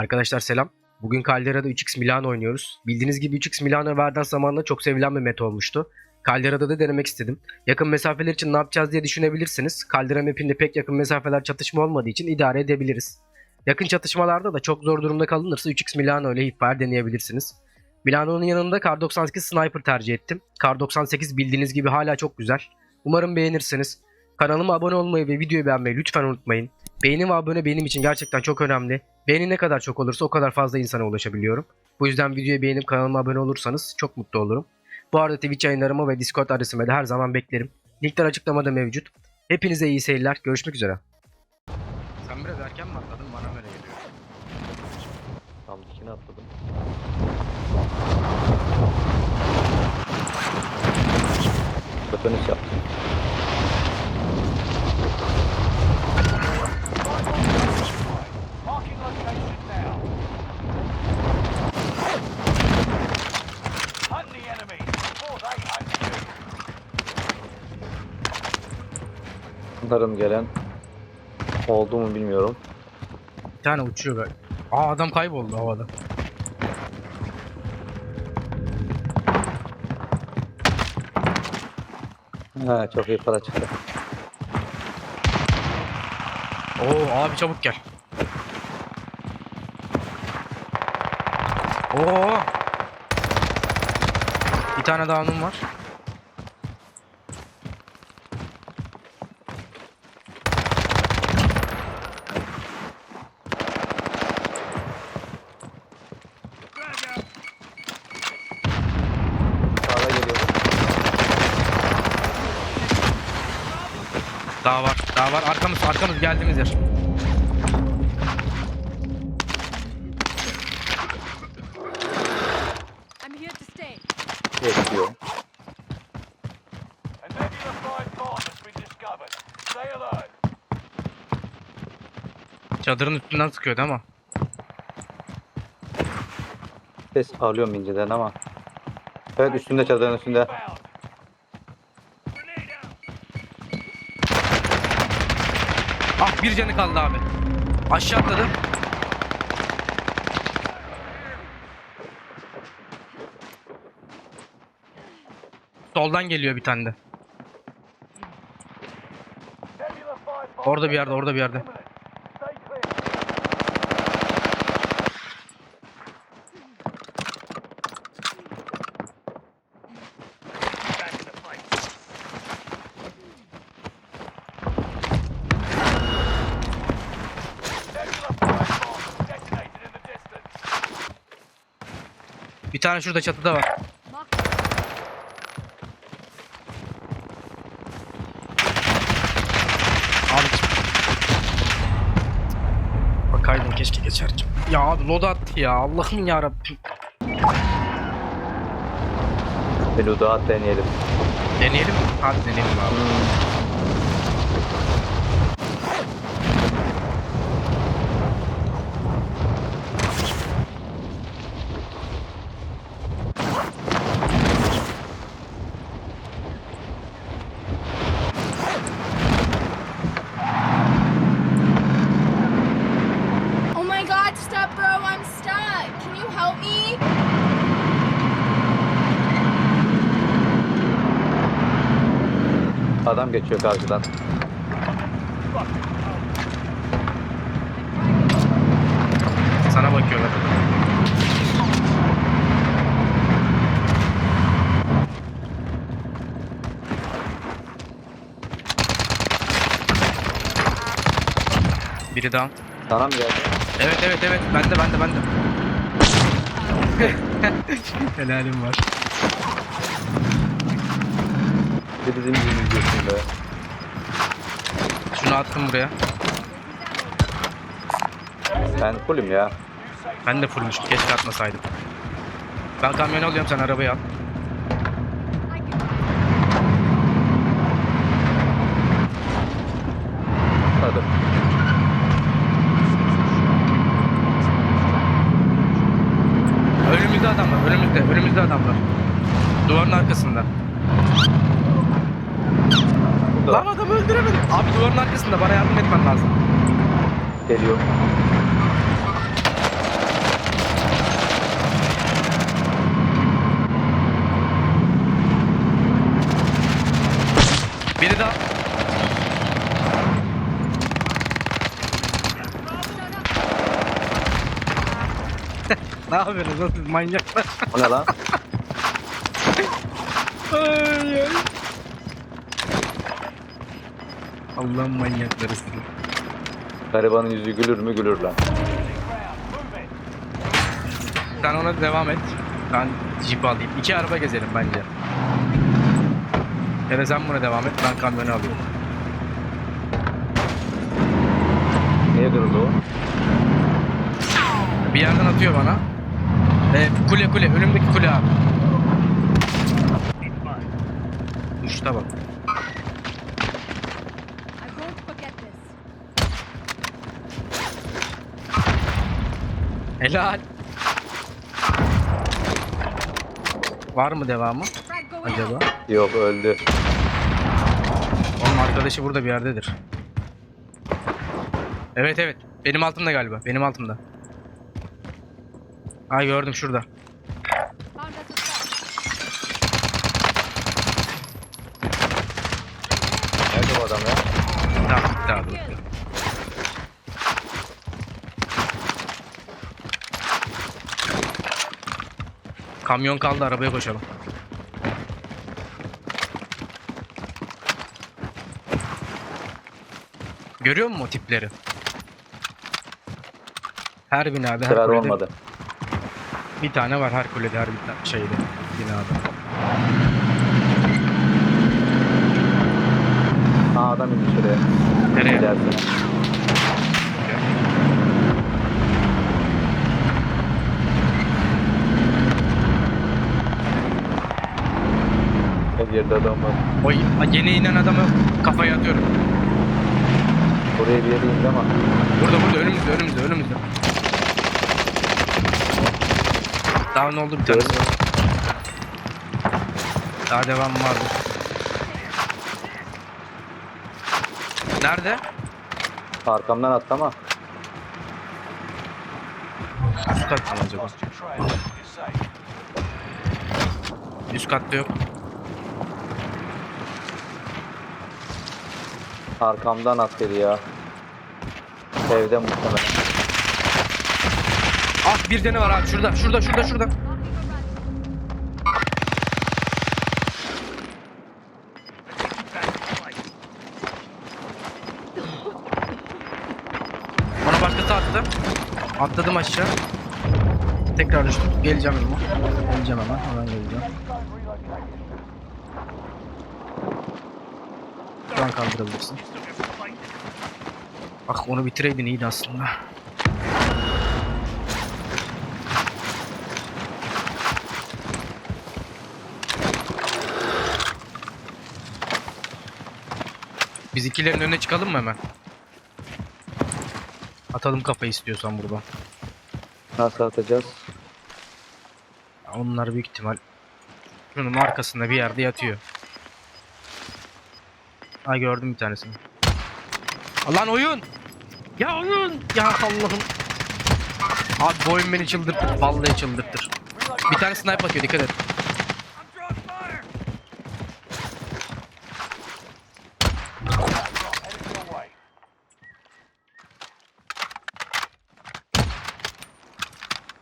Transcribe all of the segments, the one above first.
Arkadaşlar selam. Bugün Caldera'da 3x Milano oynuyoruz. Bildiğiniz gibi 3x Milano Verdan zamanında çok sevilen bir meta olmuştu. Caldera'da da denemek istedim. Yakın mesafeler için ne yapacağız diye düşünebilirsiniz. Caldera mapinde pek yakın mesafeler çatışma olmadığı için idare edebiliriz. Yakın çatışmalarda da çok zor durumda kalınırsa 3x Milano ile hipfire deneyebilirsiniz. Milano'nun yanında Kar 98 Sniper tercih ettim. Kar 98 bildiğiniz gibi hala çok güzel. Umarım beğenirsiniz. Kanalıma abone olmayı ve videoyu beğenmeyi lütfen unutmayın. Beğeni ve abone benim için gerçekten çok önemli. Beğeni ne kadar çok olursa o kadar fazla insana ulaşabiliyorum. Bu yüzden videoyu beğenip kanalıma abone olursanız çok mutlu olurum. Bu arada Twitch yayınlarımı ve Discord adresime de her zaman beklerim. Linkler açıklamada mevcut. Hepinize iyi seyirler. Görüşmek üzere. Sen biraz erken mi atladın? Bana böyle geliyor. Tam dikine atladım. Dönüş yaptım. Bunların gelen oldu mu bilmiyorum. Bir tane uçuyor galiba. Aa adam kayboldu havada. Ha çok iyi para çıktı. Oo abi çabuk gel. Oo. Bir tane down'um var. Daha var. Daha var. Arkamız arkamız geldiğimiz yer. I'm here to stay. Bekliyor. A nebula 5 bomb has been discovered. Stay alert. Çadırın üstünden sıkıyordu ama. Ses alıyorum inceden ama. Evet üstünde çadırın üstünde. Ah bir canı kaldı abi. Aşağı atladı. Soldan geliyor bir tane de. Nebula 5 bomb Orada bir yerde, orada bir yerde. Tane şurada çatıda var. Abi. Bakaydın keşke geçerdim. Ya abi load attı ya. Allah'ım ya Rabbim. Meluda deneyelim. Deneyelim mi? Hadi deneyelim abi. Oh Adam geçiyor karşıdan. Sana bakıyorlar. Biri down. Sana mı geldi? Evet evet evet. Bende bende bende. Helalim var. De bizim gibi izliyorsun be. Şunu attım buraya. Ben fullüm ya. Ben de fullmüşüm. Keşke atmasaydım. Ben kamyonu alıyorum sen arabayı al. Hadi. Önümüzde adamlar. Önümüzde. Önümüzde adamlar. Duvarın arkasında burada. Lan adamı öldüremedim. Abi duvarın arkasında bana yardım etmen lazım. Geliyor. Biri daha. ne yapıyorsunuz lan siz manyaklar? O ne lan? ay, ay. Allah'ın manyakları sizi. Garibanın yüzü gülür mü gülür lan. Sen ona devam et. Ben Jeep alayım. İki araba gezelim bence. Ya da sen buna devam et. Ben kamyonu alayım. Niye kırıldı o? Bir yerden atıyor bana. Ee, kule kule. Önümdeki kule abi. Uçta bak. Helal. Var mı devamı acaba? Yok öldü. Onun arkadaşı burada bir yerdedir. Evet evet. Benim altımda galiba. Benim altımda. Ay gördüm şurada. Found us a spot. Nerede bu adam ya? Tamam gitti abi. Kill. Kamyon kaldı arabaya koşalım. Görüyor musun o tipleri? Her binada her kulede olmadı. bir tane var her kulede her bir tane şeyde binada. Aa adam indi şuraya. Nereye? İlerisine. Yerde adam var. O yeni inen adamı kafaya atıyorum. Buraya bir yere indi ama. Burada burada önümüzde önümüzde önümüzde. Daha ne oldu bir tanesi? Gördüm. Daha devam vardı. Nerede? Arkamdan attı ama. Üst katta mı acaba? Üst katta yok. Arkamdan attı ya. Evde muhtemelen. Ah bir tane var abi şurada şurada şurada şurada. Bana başkası attı. Atladım aşağı. Tekrar düştüm. Geleceğim yanıma. Geleceğim hemen. Hemen geleceğim. Şu an kaldırabilirsin. Bak onu bitireydin iyiydi aslında. Biz ikilerin önüne çıkalım mı hemen? Atalım kafayı istiyorsan burada. Nasıl atacağız? Onlar büyük ihtimal şunun arkasında bir yerde yatıyor. Ha gördüm bir tanesini. Lan oyun! Ya oyun! Ya Allah'ım. Abi bu oyun beni çıldırtır. Vallahi çıldırtır. Bir tane snipe atıyor dikkat et.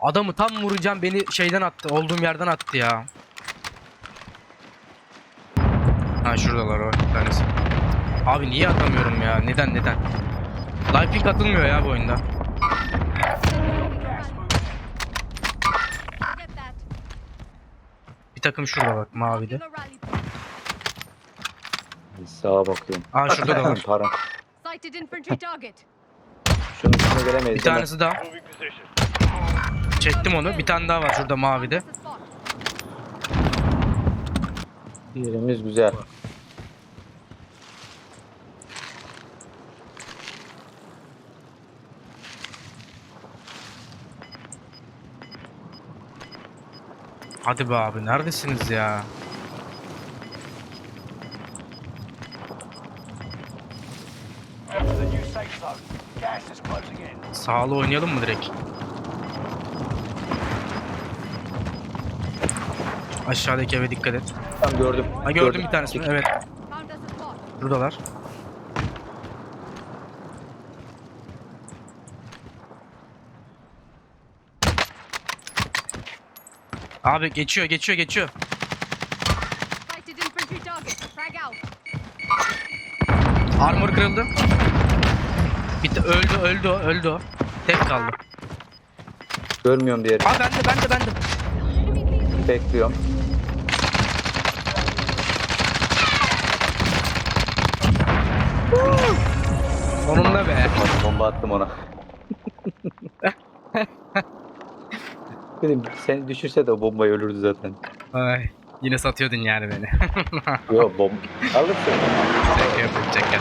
Adamı tam vuracağım beni şeyden attı. Olduğum yerden attı ya. Ha şuradalar o bir tanesi. Abi niye atamıyorum ya? Neden neden? Life atılmıyor ya bu oyunda. Bir takım şurada bak mavide. Sağa bakıyorum. Aa şurada da var. Para. Şunun üstüne gelemeyiz. Bir tanesi daha. Çektim onu. Bir tane daha var şurada mavide. Yerimiz güzel. Hadi be abi neredesiniz ya? Sağlı oynayalım mı direkt? Aşağıdaki eve dikkat et. Tam gördüm. Ha gördüm bir tanesini. Evet. Buradalar. Abi geçiyor geçiyor geçiyor. Armor kırıldı. Bitti öldü öldü öldü o. Tek kaldı. Görmüyorum diğeri. Aa bende bende bende. Bekliyorum. Sonunda be. Bomba attım ona. Dedim sen düşürse de o bombayı ölürdü zaten. Ay, yine satıyordun yani beni. Yok bomba. Alırsın. Şaka yapıyorum şaka.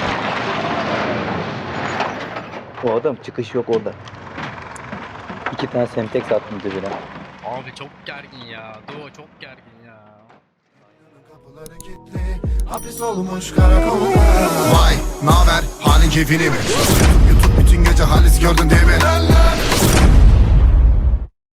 O adam çıkış yok orada. İki tane semtek attım dibine. Abi çok gergin ya. Duo çok gergin ya. Kapıları kilitli, hapis olmuş karakolda Vay, naber, halin keyfini mi? YouTube bütün gece halis gördün değil mi?